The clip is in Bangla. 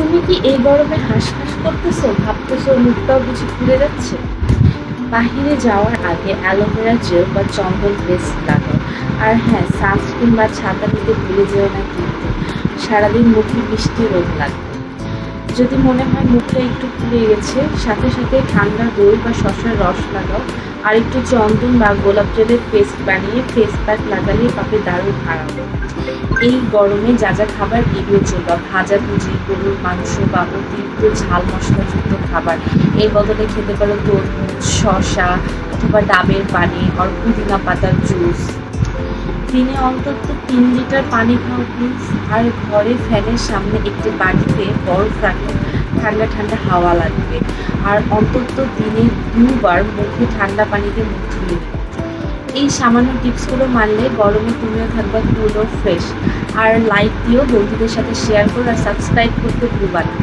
তুমি কি এই গরমে হাঁসফাঁস করতেছো? ভাবতেছো মুখটাও বুঝি ফুলে যাচ্ছে? বাহিরে যাওয়ার আগে অ্যালোভেরা জেল বা চন্দন পেস্ট লাগাও আর হ্যাঁ সানস্ক্রিন বা ছাতা নিতে ভুলে যেও না কিন্তু। সারাদিন মুখে বৃষ্টি রোদ লাগবে। যদি মনে হয় মুখটা একটু ফুলে গেছে, সাথে সাথে ঠান্ডা দই বা শসার রস লাগাও। আর একটু চন্দন বা গোলাপ জলের পেস্ট বানিয়ে ফেস প্যাক লাগালে পাবে দারুণ আরাম এই গরমে যা যা খাবার এড়িয়ে চলবা ভাজা ভুজি, গরুর মাংস বা অতিরিক্ত ঝাল মশলাযুক্ত খাবার। এর বদলে খেতে পারো তরমুজ, শসা অথবা ডাবের পানি আর পুদিনা পাতার জুস। দিনে অন্তত তিন লিটার পানি খাও প্লিজ আর ঘরে ফ্যানের সামনে একটি বাড়িতে বরফ রাখো। ঠান্ডা ঠান্ডা হাওয়া লাগবে। আর অন্তত দিনে দুবার মুখে ঠান্ডা পানিতে মুখ ধুয়ে। এই সামান্য টিপসগুলো মানলে গরমে তুমিও থাকবা কুল ও ফ্রেশ আর লাইক দিও, বন্ধুদের সাথে শেয়ার করো আর সাবস্ক্রাইব করতে ভুলবা না।